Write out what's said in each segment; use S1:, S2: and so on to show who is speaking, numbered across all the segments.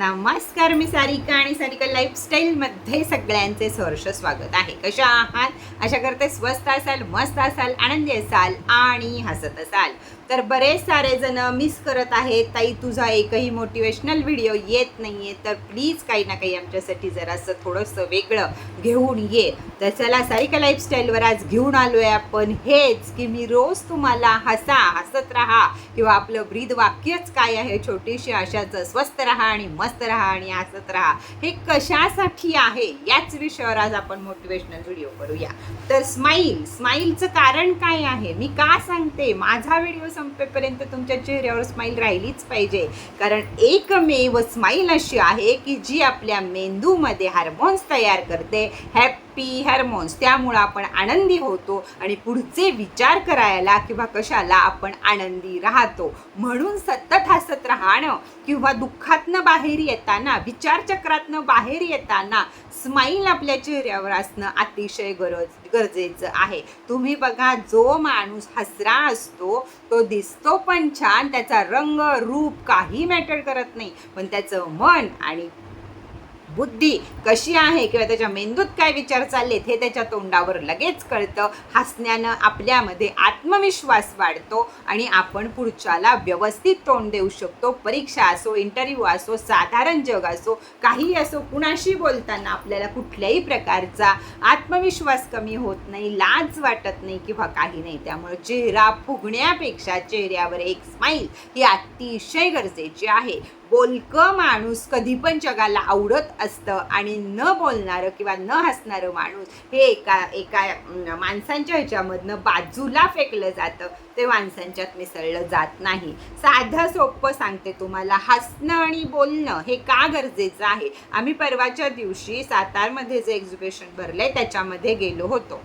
S1: नमस्कार मी सारिका आणि सारिका लाईफस्टाईलमध्ये सगळ्यांचे सहर्ष स्वागत आहे. कशा आहात? अशा करते स्वस्त असाल मस्त असाल आनंदी असाल आणि हसत असाल. तर बरेच सारे जण मिस करत आहेत. ताई तुझा एकही मोटिवेशनल व्हिडिओ येत नाही आहे तर प्लीज काही ना काही आमच्यासाठी जरासं थोडंसं वेगळं घेऊन ये. तर चला सारिका लाईफस्टाईलवर आज घेऊन आलो आहे आपण. हेच की मी रोज तुम्हाला हसा हसत राहा किंवा आपलं ब्रीद वाक्यच काय आहे? छोटीशी अशाचं स्वस्त राहा आणि मस्त राहा आणि हसत राहा. हे कशासाठी आहे? याच विषयावर आज आपण मोटिवेशनल व्हिडिओ करूया. तर स्माईल स्माईलचं कारण काय आहे? मी का सांगते? माझा व्हिडिओ संपेपर्यंत तुमच्या चेहऱ्यावर स्माईल राहिलीच पाहिजे. कारण एकमेव स्माईल अशी आहे की जी आपल्या मेंदूमध्ये हार्मोन्स तयार करते. हॅप हार्मोन्स त्यामुळं आपण आनंदी होतो आणि पुढचे विचार करायला किंवा कशाला आपण आनंदी राहतो. म्हणून सतत हसत राहणं किंवा दुःखातनं बाहेर येताना विचारचक्रातनं बाहेर येताना स्माईल आपल्या चेहऱ्यावर असणं अतिशय गरज गरजेचं आहे. तुम्ही बघा जो माणूस हसरा असतो तो दिसतो पण छान त्याचा रंग रूप काही मॅटर करत नाही. पण त्याचं मन आणि बुद्धी कशी आहे किंवा त्याच्या मेंदूत काय विचार चाललेत हे त्याच्या तोंडावर लगेच कळतं. हसण्यानं आपल्यामध्ये आत्मविश्वास वाढतो आणि आपण पुढच्याला व्यवस्थित तोंड देऊ शकतो. परीक्षा असो इंटरव्ह्यू असो साधारण जग असो काही असो कुणाशी बोलताना आपल्याला कुठल्याही प्रकारचा आत्मविश्वास कमी होत नाही लाज वाटत नाही किंवा काही नाही. त्यामुळे चेहरा फुगण्यापेक्षा चेहऱ्यावर एक स्माईल ही अतिशय गरजेची आहे. बोलकं माणूस कधी पण जगाला आवडत असतं आणि न बोलणारं किंवा न हसणारं माणूस हे एका एका माणसांच्या ह्याच्यामधनं बाजूला फेकलं जातं. ते माणसांच्यात मिसळलं जात नाही. साधं सोपं सांगते तुम्हाला. हसणं आणि बोलणं हे का गरजेचं आहे? आम्ही परवाच्या दिवशी सातारमध्ये जे एक्झिबिशन भरलंय त्याच्यामध्ये गेलो होतो.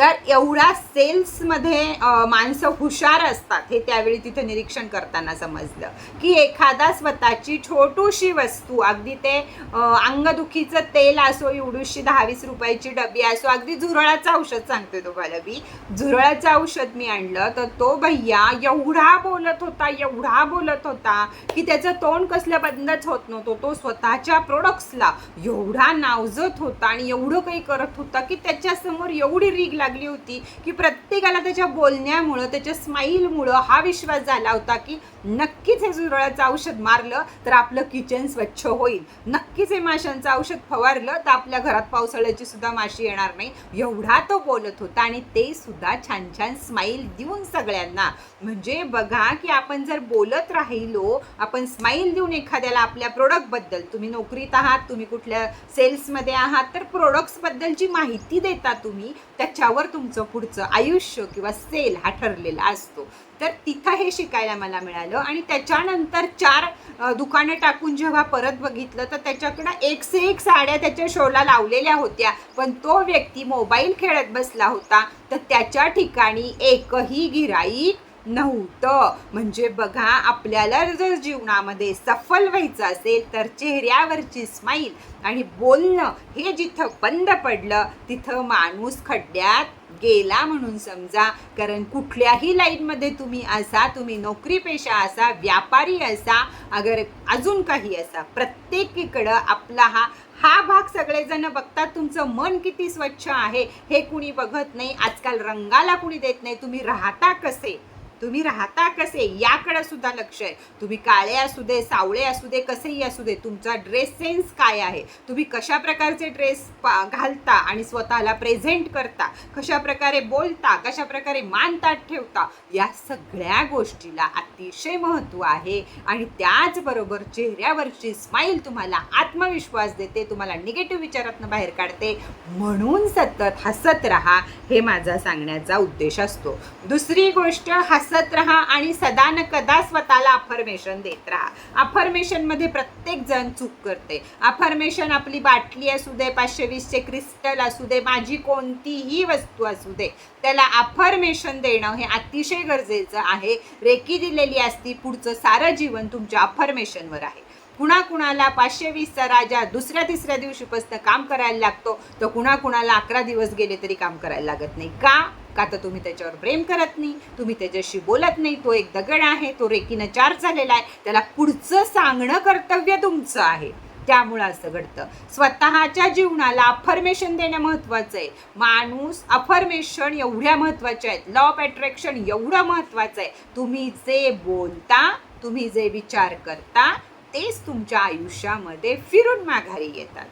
S1: तर एवढा सेल्समध्ये माणसं हुशार असतात हे त्यावेळी तिथे निरीक्षण करताना समजलं. की एखादा स्वतःची छोटूशी वस्तू अगदी ते अंगदुखीचं तेल असो एवढीशी दहावीस रुपयाची डबी असो अगदी झुरळाचं औषध सांगते तुम्हाला मी. झुरळाचं औषध मी आणलं तर तो भैया एवढा बोलत होता एवढा बोलत होता की त्याचं तोंड कसलं बंदच होत नव्हतं. तो स्वतःच्या प्रोडक्ट्सला एवढा नावजत होता आणि एवढं काही करत होता की त्याच्यासमोर एवढी रीग लागली होती की प्रत्येकाला त्याच्या बोलण्यामुळं त्याच्या स्माईलमुळं हा विश्वास झाला होता की नक्कीच हे झुरळाचं औषध मारलं तर आपलं किचन स्वच्छ होईल. नक्कीच हे माशांचं औषध फवारलं तर आपल्या घरात पावसाळ्याची सुद्धा माशी येणार नाही. एवढा तो बोलत होता आणि ते सुद्धा छान छान स्माईल देऊन सगळ्यांना. म्हणजे बघा की आपण जर बोलत राहिलो आपण स्माईल देऊन एखाद्याला आपल्या प्रोडक्टबद्दल तुम्ही नोकरीत आहात तुम्ही कुठल्या सेल्समध्ये आहात तर प्रोडक्ट्सबद्दलची माहिती देता तुम्ही त्याच्या त्यावर तुमचं पुढचं आयुष्य किंवा सेल हा ठरलेला असतो. तर तिथं हे शिकायला मला मिळालं आणि त्याच्यानंतर चार दुकानं टाकून जेव्हा परत बघितलं तर त्याच्याकडं एक से एक साड्या त्याच्या शोला लावलेल्या होत्या. पण तो व्यक्ती मोबाईल खेळत बसला होता. तर त्याच्या ठिकाणी एकही गिराईक नव्हतं. म्हणजे बघा आपल्याला जर जीवनामध्ये सफल व्हायचं असेल तर चेहऱ्यावरची स्माईल आणि बोलणं हे जिथं बंद पडलं तिथं माणूस खड्ड्यात गेला म्हणून समजा. कारण कुठल्याही लाईनमध्ये तुम्ही असा तुम्ही नोकरी पेशा असा व्यापारी असा अगर अजून काही असा प्रत्येकीकडं आपला हा हा भाग सगळेजण बघतात तुमचं मन किती स्वच्छ आहे हे कुणी बघत नाही आजकाल रंगाला कुणी देत नाही तुम्ही राहता कसे? तुम्ही राहता कसे? याकडे सुद्धा लक्ष आहे. तुम्ही काळे असू दे सावळे असू दे कसेही असू दे तुमचा ड्रेस सेन्स काय आहे? तुम्ही कशा प्रकारचे ड्रेस घालता आणि स्वतःला प्रेझेंट करता? कशा प्रकारे बोलता कशा प्रकारे मान ताट ठेवता? या सगळ्या गोष्टीला अतिशय महत्त्व आहे आणि त्याचबरोबर चेहऱ्यावरची स्माईल तुम्हाला आत्मविश्वास देते तुम्हाला निगेटिव्ह विचारातनं बाहेर काढते. म्हणून सतत हसत राहा हे माझा सांगण्याचा उद्देश असतो. दुसरी गोष्ट हस हसत राहा आणि सदा न कदा स्वतःला अफर्मेशन देत राहा. अफर्मेशनमध्ये प्रत्येक जण चूक करते. अफर्मेशन आपली बाटली असू दे पाचशे वीसचे क्रिस्टल असू दे माझी कोणतीही वस्तू असू दे त्याला अफर्मेशन देणं हे अतिशय गरजेचं आहे. रेकी दिलेली असती पुढचं सारं जीवन तुमच्या अफर्मेशनवर आहे. कुणाकुणाला पाचशे वीसचा राजा दुसऱ्या तिसऱ्या दिवशीपासून काम करायला लागतो तर कुणाकुणाला अकरा दिवस गेले तरी काम करायला लागत नाही. का? का तर तुम्ही त्याच्यावर प्रेम करत नाही तुम्ही त्याच्याशी बोलत नाही तो एक दगड आहे तो रेकीनं चार झालेला आहे त्याला पुढचं सांगणं कर्तव्य तुमचं आहे. त्यामुळं असं घडतं. स्वतःच्या जीवनाला अफर्मेशन देणं महत्त्वाचं आहे. माणूस अफर्मेशन एवढ्या महत्त्वाच्या आहेत. लॉ ऑफ अट्रॅक्शन एवढं महत्त्वाचं आहे. तुम्ही जे बोलता तुम्ही जे विचार करता तेच तुमच्या आयुष्यामध्ये फिरून माघारी येतात.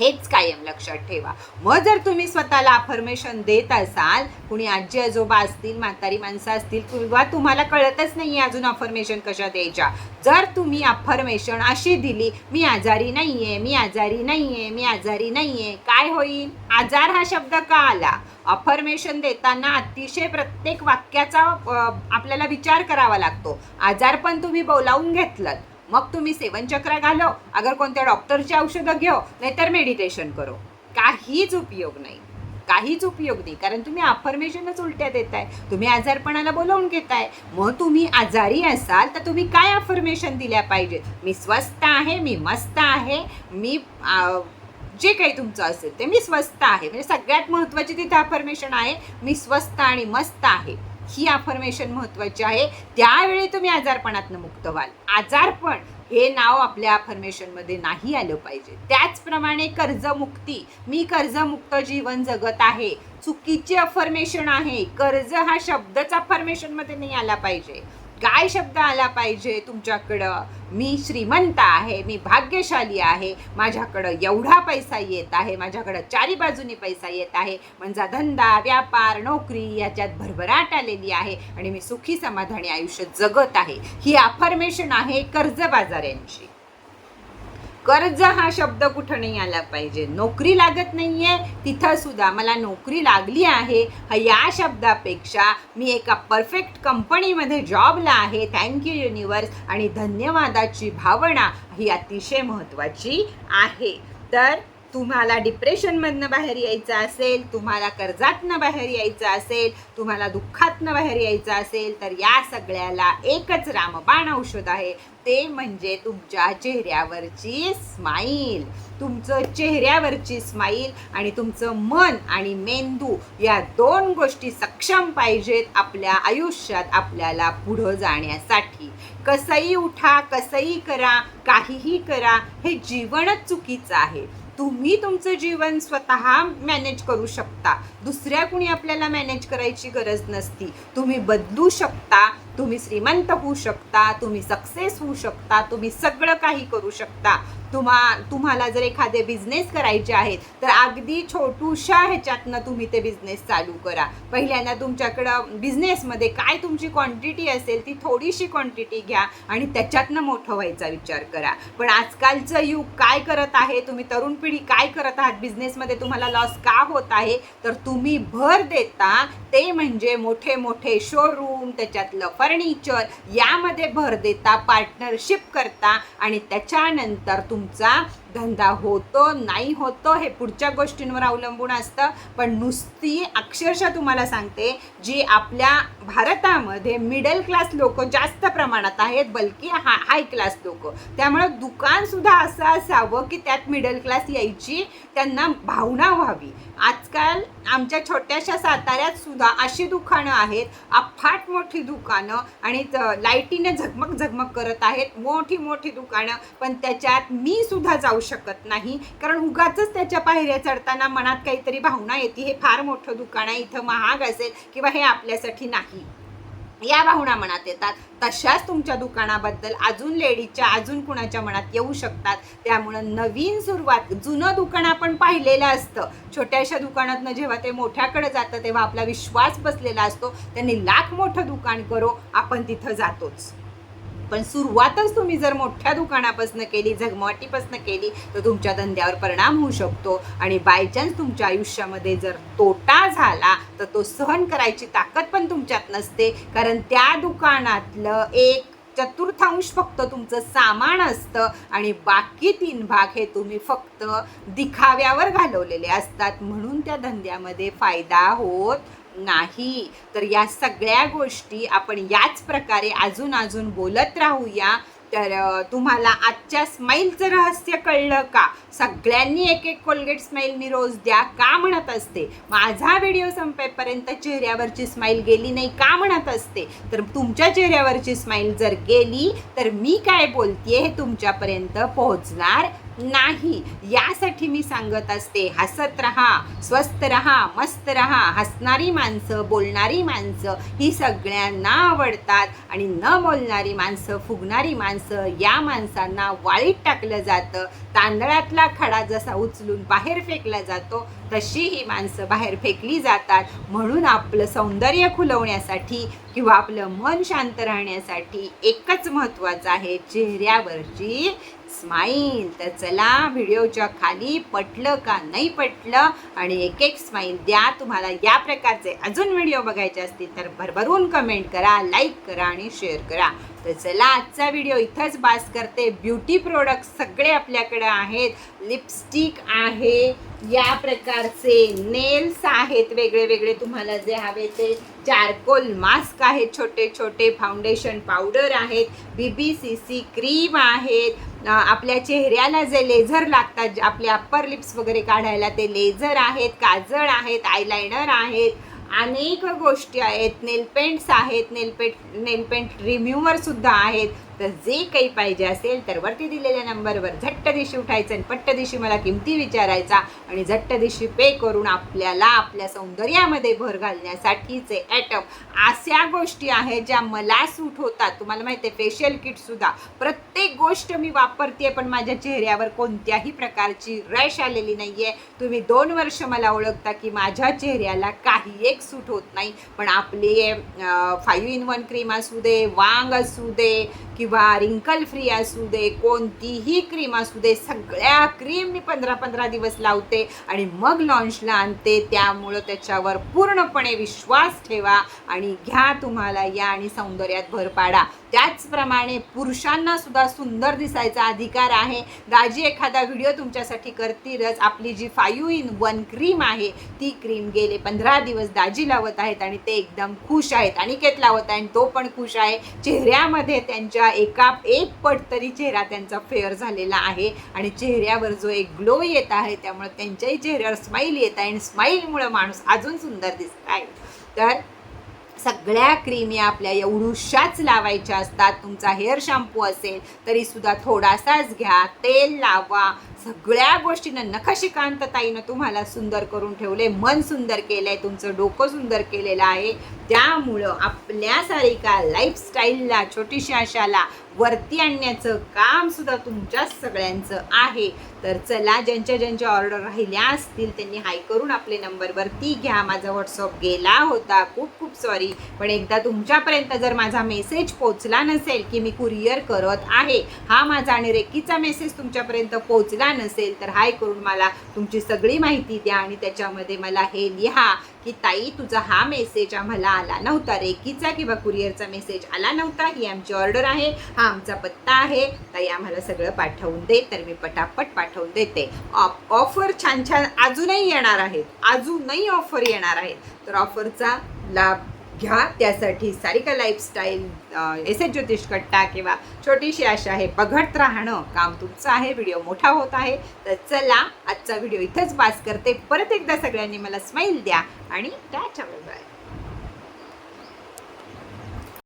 S1: हेच कायम लक्षात ठेवा. मग जर तुम्ही स्वतःला अफर्मेशन देत असाल कुणी आजी आजोबा असतील म्हातारी माणसं असतील किंवा तुम्हाला कळतच नाही अजून अफर्मेशन कशा द्यायच्या. जर तुम्ही अफर्मेशन अशी दिली मी आजारी नाही आहे मी आजारी नाही आहे मी आजारी नाही आहे काय होईल? आजार हा शब्द का आला? अफर्मेशन देताना अतिशय प्रत्येक वाक्याचा आपल्याला विचार करावा लागतो. आजार पण तुम्ही बोलावून घेतलं मग तुम्ही सेवनचक्र घालो अगर कोणत्या डॉक्टरची औषधं घेऊ नाहीतर मेडिटेशन करो. काहीच उपयोग नाही. काहीच उपयोग नाही. कारण तुम्ही अफर्मेशनच उलट्या देताय. तुम्ही आजारपणाला बोलावून घेताय. मग तुम्ही आजारी असाल तर तुम्ही काय अफर्मेशन दिल्या पाहिजेत? मी स्वस्त आहे मी मस्त आहे मी जे काही तुमचं असेल ते मी स्वस्त आहे. म्हणजे सगळ्यात महत्त्वाची तिथे अफर्मेशन आहे मी स्वस्त आणि मस्त आहे. ही अफर्मेशन महत्त्वाची आहे. त्यावेळी तुम्ही आजारपणातनं मुक्त व्हाल. आजारपण हे नाव आपल्या अफर्मेशनमध्ये नाही आलं पाहिजे. त्याचप्रमाणे कर्जमुक्ती. मी कर्जमुक्त जीवन जगत आहे. चुकीचे अफर्मेशन आहे. कर्ज हा शब्दच अफर्मेशनमध्ये नाही आला पाहिजे. काय शब्द आला पाहिजे तुमच्याकडं. मी श्रीमंत आहे मी भाग्यशाली आहे. माझ्याकडं एवढा पैसा येत आहे माझ्याकडं चारी बाजूनी पैसा येत आहे. माझा धंदा व्यापार नोकरी याच्यात भरभराट आलेली आहे आणि मी सुखी समाधानी आयुष्य जगत आहे. ही अफर्मेशन आहे कर्जबाजाऱ्यांची. कर्ज हा शब्द कुठं नाही आला पाहिजे. नोकरी लागत नाहीये तिथं सुद्धा मला नोकरी लागली आहे. या शब्दापेक्षा मी एका परफेक्ट कंपनीमध्ये जॉबला आहे. थँक्यू युनिवर्स आणि धन्यवादाची भावना ही अतिशय महत्त्वाची आहे. तर तुम्हाला डिप्रेशनमधनं बाहेर यायचं असेल तुम्हाला कर्जातनं बाहेर यायचं असेल तुम्हाला दुःखातनं बाहेर यायचं असेल तर या सगळ्याला एकच रामबाण औषध आहे. ते म्हणजे तुमच्या चेहऱ्यावरची स्माईल. तुमचं चेहऱ्यावरची स्माईल आणि तुमचं मन आणि मेंदू या दोन गोष्टी सक्षम पाहिजेत आपल्या आयुष्यात आपल्याला पुढं जाण्यासाठी. कसंही उठा कसंही करा काहीही करा हे जीवनच चुकीचं आहे. तुम्ही तुमचं जीवन स्वतः मॅनेज करू शकता. दुसऱ्या कुणी आपल्याला मॅनेज करायची गरज नसती. तुम्ही बदलू शकता तुम्ही श्रीमंत होऊ शकता तुम्ही सक्सेस होऊ शकता तुम्ही सगळं काही करू शकता. तुम्हा तुम्हाला जर एखादे बिझनेस करायचे आहेत तर अगदी छोटूशा ह्याच्यातनं तुम्ही ते बिझनेस चालू करा. पहिल्यांदा तुमच्याकडं बिझनेसमध्ये काय तुमची क्वांटिटी असेल ती थोडीशी क्वांटिटी घ्या आणि त्याच्यातनं मोठं व्हायचा विचार करा. पण आजकालचं युग काय करत आहे तुम्ही तरुण पिढी काय करत आहात बिझनेसमध्ये तुम्हाला लॉस का होत आहे तर तुम्ही भर देता ते म्हणजे मोठे मोठे शोरूम त्याच्यातलं फर्निचर यामध्ये भर देता पार्टनरशिप करता आणि त्याच्यानंतर तुमचा धंदा होतो नाही होतो हे पुढच्या गोष्टींवर अवलंबून असतं. पण नुसती अक्षरशः तुम्हाला सांगते जी आपल्या भारतामध्ये मिडल क्लास लोक जास्त प्रमाणात आहेत बल्कि हा हाय क्लास लोक. त्यामुळं दुकानसुद्धा असं असावं की त्यात मिडल क्लास यायची त्यांना भावना व्हावी. आजकाल आमच्या छोट्याशा साताऱ्यात सुद्धा अशी दुकानं आहेत. अफाट मोठी दुकानं आणि लाईटीने झगमग झगमग करत आहेत. मोठी मोठी दुकानं पण त्याच्यात मी सुद्धा जाऊ शकत नाही. कारण उगाच त्याच्या पायऱ्या चढताना मनात काहीतरी भावना येते. हे फार मोठं दुकान आहे. इथं महाग असेल किंवा हे आपल्यासाठी नाही. या भावना मनात येतात. तशाच तुमच्या दुकानाबद्दल अजून लेडीजच्या अजून कुणाच्या मनात येऊ शकतात. त्यामुळं नवीन सुरुवात जुनं दुकान आपण पाहिलेलं असतं. छोट्याशा दुकानातनं जेव्हा ते मोठ्याकडे जातं तेव्हा आपला विश्वास बसलेला असतो. त्यांनी लाख मोठं दुकान करो आपण तिथं जातोच. पण सुरुवातच तुम्ही जर मोठ्या दुकानापासून केली झगमवाटीपासून केली तर तुमच्या धंद्यावर परिणाम होऊ शकतो. आणि बायचान्स तुमच्या आयुष्यामध्ये जर तोटा झाला तर तो सहन करायची ताकद पण तुमच्यात नसते. कारण त्या दुकानातलं एक चतुर्थांश फक्त तुमचं सामान असतं आणि बाकी तीन भाग हे तुम्ही फक्त दिखाव्यावर घालवलेले असतात. म्हणून त्या धंद्यामध्ये फायदा होत नाही तर या सगळ्या गोष्टी आपण याच प्रकारे अजून अजून बोलत राहूया. तर तुम्हाला आजच्या स्माईलचं रहस्य कळलं का? सगळ्यांनी एक एक कोलगेट स्माईल मी रोज द्या का म्हणत असते? माझा व्हिडिओ संपेपर्यंत चेहऱ्यावरची स्माईल गेली नाही का म्हणत असते? तर तुमच्या चेहऱ्यावरची स्माईल जर गेली तर मी काय बोलतेय हे तुमच्यापर्यंत पोहोचणार नाही यासाठी मी सांगत असते हसत रहा स्वस्त रहा मस्त रहा हसणारी माणसं बोलणारी माणसं ही सगळ्यांना आवडतात. आणि न बोलणारी माणसं फुगणारी माणसं या माणसांना वाळीत टाकलं जातं. तांदळातला खडा जसा उचलून बाहेर फेकला जातो तशी ही माणसं बाहेर फेकली जातात. म्हणून आपलं सौंदर्य खुलवण्यासाठी किंवा आपलं मन शांत राहण्यासाठी एकच महत्त्वाचं आहे चेहऱ्यावरची स्माईल तर चला व्हिडिओच्या खाली पटलं का नाही पटलं आणि एक एक स्माईल द्या. तुम्हाला या प्रकारचे अजून व्हिडिओ बघायचे असतील तर भरभरून कमेंट करा लाईक करा आणि शेअर करा. तर चला आजचा व्हिडिओ इथंच बास करते. ब्युटी प्रोडक्ट सगळे आपल्याकडे आहेत. लिपस्टिक आहे. या प्रकारचे नेल्स आहेत. वेगळे वेगळे तुम्हाला जे हवे ते चारकोल मास्क आहेत छोटे छोटे फाउंडेशन पावडर आहेत B B C C cream आहेत. आपल्या चेहऱ्याला जे लेझर लागतात जे आपले अप्पर लिप्स वगैरे काढायला ते लेझर आहेत काजळ आहेत आयलायनर आहेत. अनेक गोष्टी आहेत. नेलपेंट्स आहेत. नेलपेंट नेलपेंट रिम्युवरसुद्धा आहेत. तर जे काही पाहिजे असेल तर वरती दिलेल्या नंबरवर झट्ट दिशी उठायचं आणि पट्ट दिशी मला किमती विचारायचा आणि झट्ट दिशी पे करून आपल्याला आपल्या सौंदर्यामध्ये भर घालण्यासाठीचे ॲटम अशा गोष्टी आहेत ज्या मला सूट होतात. तुम्हाला माहिती आहे फेशियल किटसुद्धा प्रत्येक गोष्ट मी वापरते पण माझ्या चेहऱ्यावर कोणत्याही प्रकारची रॅश आलेली नाही आहे तुम्ही दोन वर्ष मला ओळखता की माझ्या चेहऱ्याला काही एक सूट होत नाही. पण आपली फाईव्ह इन वन क्रीम असू दे वांग असू दे किंवा रिंकल फ्री असू दे कोणतीही क्रीम असू दे सगळ्या क्रीम मी पंधरा पंधरा दिवस लावते आणि मग लॉन्चला आणते. त्यामुळं त्याच्यावर पूर्णपणे विश्वास ठेवा आणि घ्या तुम्हाला या आणि सौंदर्यात भर पाडा. त्याचप्रमाणे पुरुषांना सुद्धा सुंदर दिसायचा अधिकार आहे. दाजी एखादा व्हिडिओ तुमच्यासाठी करतीलच. आपली जी फायू इन वन क्रीम आहे ती क्रीम गेले पंधरा दिवस दाजी लावत आहेत आणि ते एकदम खुश आहेत. अनिकेत लावत आहे आणि तो पण खुश आहे. चेहऱ्यामध्ये त्यांच्या एका एक पट तरी चेहरा त्यांचा फेअर झालेला आहे आणि चेहऱ्यावर जो एक ग्लो येत आहे त्यामुळे त्यांच्याही चेहऱ्यावर स्माईल येत आहे आणि स्माईलमुळं माणूस अजून सुंदर दिसत आहे. तर सगळ्या क्रीम या आपल्या एवढूशाच लावायच्या असतात. तुमचा हेअर शॅम्पू असेल तरी सुद्धा थोडासाच घ्या तेल लावा सगळ्या गोष्टीनं नखशिकांत ताईनं तुम्हाला सुंदर करून ठेवले मन सुंदर केलं आहे तुमचं डोकं सुंदर केलेलं आहे. त्यामुळं आपल्या सारिका लाईफस्टाईलला छोटीशी अशाला वरती आणण्याचं कामसुद्धा तुमच्या तुमच्याच सगळ्यांचं आहे. तर चला ज्यांच्या ज्यांच्या ऑर्डर राहिल्या असतील त्यांनी हाय करून आपले नंबरवरती घ्या. माझा व्हॉट्सअप गेला होता. खूप खूप सॉरी पण एकदा तुमच्यापर्यंत जर माझा मेसेज पोचला नसेल की मी कुरिअर करत आहे हा माझा आणि रेकीचा मेसेज तुमच्यापर्यंत पोचला नसेल तर हाय करून मला तुमची सगळी माहिती द्या आणि त्याच्यामध्ये मला हे लिहा की ताई तुझा हा मेसेज आम्हाला आला नव्हता रेकीचा किंवा कुरिअरचा मेसेज आला नव्हता. ही आमची ऑर्डर आहे. हा आमचा पत्ता आहे. ताई आम्हाला सगळं पाठवून दे तर मी पटापट पाठवून देते. ऑफ- ऑफर छान छान अजूनही येणार आहेत. अजूनही ऑफर येणार आहेत. तर ऑफरचा लाभ घ्या. त्यासाठी सारिका लाईफस्टाईल एस एच ज्योतिष कट्टा किंवा छोटीशी आशा आहे बघत राहणं काम तुमचं आहे. व्हिडिओ मोठा होत आहे. तर चला आजचा व्हिडिओ इथंच पास करते. परत एकदा सगळ्यांनी मला स्माईल द्या आणि त्याच्या बाय